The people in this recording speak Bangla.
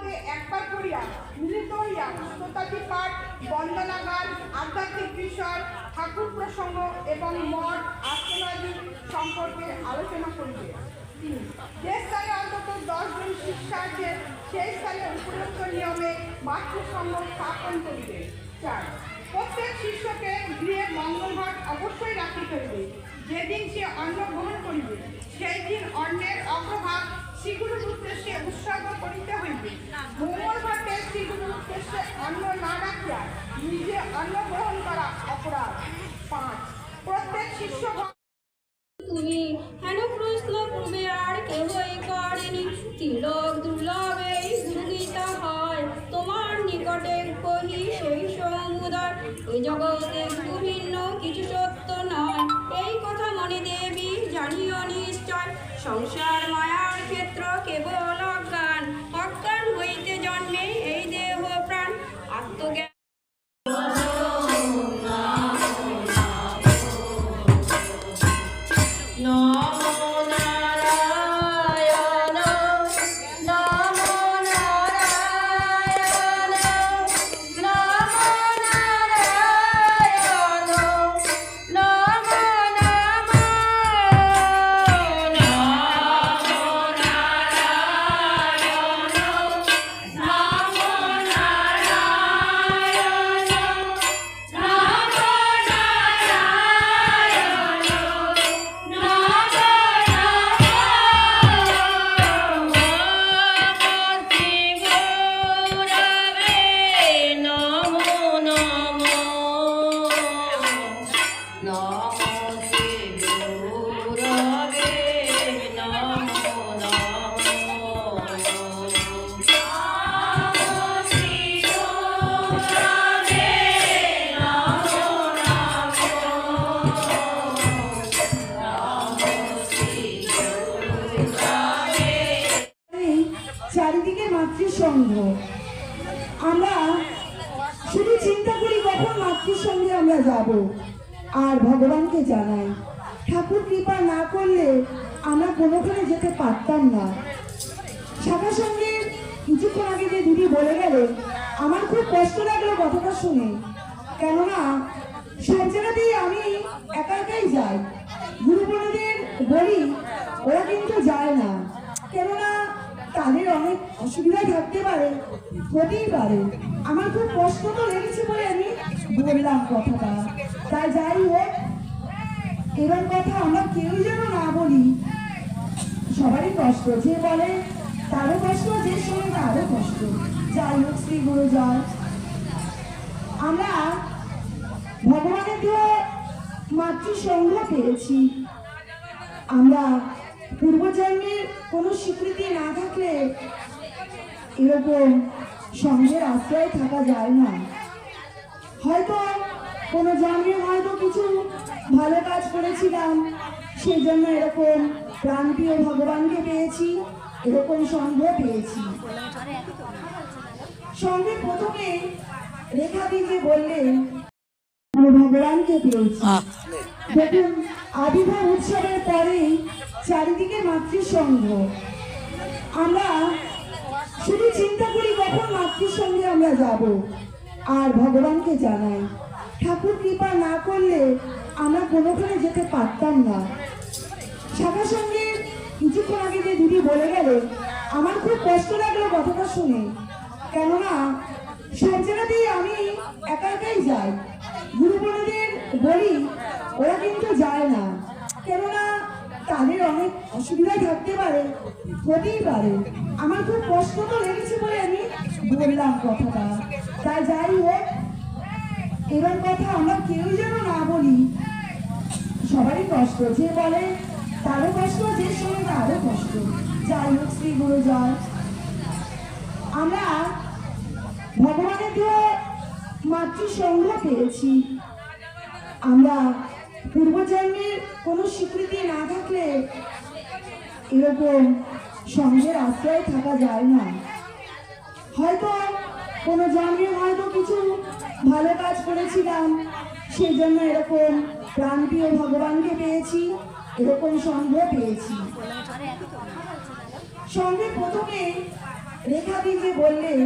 মধ্যে একবার করিয়া, মিলিত হইয়া পুস্তকাদি পাঠ, বন্দনা গান, আধ্যাত্মিক বিষয়, ঠাকুর প্রসঙ্গ এবং মঠ আশ্রমাদি সম্পর্কে আলোচনা করিবে। যে স্থানে অন্তত দশজন শিক্ষার্থীর সেই স্থানে উপযুক্ত নিয়মে মাতৃসঙ্গ স্থাপন করিবে। চার, প্রত্যেক শিষ্যকে গৃহে মঙ্গলঘট অবশ্যই রাখিতে হইবে। যেদিন সে অন্ন গ্রহণ করিবে তুমি হেন প্রশ্ন পূর্বে আর কেহই করেনি। তিলক দুর্লভেই গুরুগীতা হয়। তোমার নিকটে কহি সেই সমুদয় এ জগতে বিভিন্ন কিছু সত্য নয়। এই কথা মনে দেবী জানিও নিশ্চয়। সংসার মায়ার ক্ষেত্র কেবল মাতৃসংঘ। আমরা শুধু চিন্তা করি কখন মাতৃসঙ্গে আমরা যাব। আর ভগবানকে জানাই, ঠাকুর কৃপা না করলে আমরা কোনোখানে যেতে পারতাম না। শাখা সঙ্গে কিছুক্ষণ আগে যে দিদি বলে গেলে, আমার খুব কষ্ট লাগল কথাটা শুনে। কেননা, সব জায়গাতেই আমি একা একাই যাই। গুরুজনদের বলি, ওরা কিন্তু যায় না। কেননা তাদের অনেক অসুবিধা থাকতে পারে, হতেই পারে। আমার খুব কষ্ট তো লেগেছে বলে আমি বললাম কথাটা। তাই যাই হোক, এবার কথা আমরা কেউ যেন না বলি, সবারই কষ্ট। যে বলে, তারও কষ্ট, যে শোনে, তারও কষ্ট। যাই হোক, শ্রী গুরু জয়। আমরা ভগবানের দেওয়া মাতৃসংঘ পেয়েছি। আমরা পূর্বজন্মের কোনো স্বীকৃতি না থাকলে এরকম সঙ্গের আশ্রয় থাকা যায় না। হয়তো কোনো জন্মে হয়তো কিছু ভালো কাজ করেছিলাম সেই জন্য এরকম প্রাণপ্রিয় ভগবানকে পেয়েছি এরকম সঙ্গ পেয়েছি। সঙ্গে প্রথমে রেখা দিকে বললেন ভগবানকে পেয়েছি। দেখুন আবির্ভাব উৎসবের পরেই চারিদিকে মাতৃসংঘ। আমরা শুধু চিন্তা করি কখন মাতৃসঙ্গে আমরা যাব। আর ভগবানকে জানাই, ঠাকুর কৃপা না করলে আমরা কোনোখানে যেতে পারতাম না। শাখা সঙ্গে কিছুক্ষণ আগে যে দিদি বলে গেলে, আমার খুব কষ্ট লাগল কথাটা শুনে। কেননা, সব জায়গাতেই আমি একা একাই যাই। গুরুজনদের বলি ওরা কিন্তু যায় না। কেননা তাদের অনেক অসুবিধা থাকতে পারে, হতেই পারে। আমার খুব কষ্ট তো লেগেছে বলে আমি বললাম কথাটা। তাই যাই হোক, এবার কথা আমরা কেউ যেন না বলি, সবারই কষ্ট। যে বলে তারও কষ্ট, যে শোনে তারও কষ্ট। যাই হোক, শ্রী গুরু আমরা ভগবানের দেওয়া মাতৃসংঘ পেয়েছি, আমরা পূর্বজন্মের কোনো স্বীকৃতি না থাকলে এরকম সঙ্গের আশ্রয় থাকা যায় না। হয়তো কোনো জন্মে হয়তো কিছু ভালো কাজ করেছিলাম সেই জন্য এরকম প্রাণপ্রিয় ভগবানকে পেয়েছি, এরকম সঙ্গ পেয়েছি। সঙ্গে প্রথমে রেখাদি যে বললেন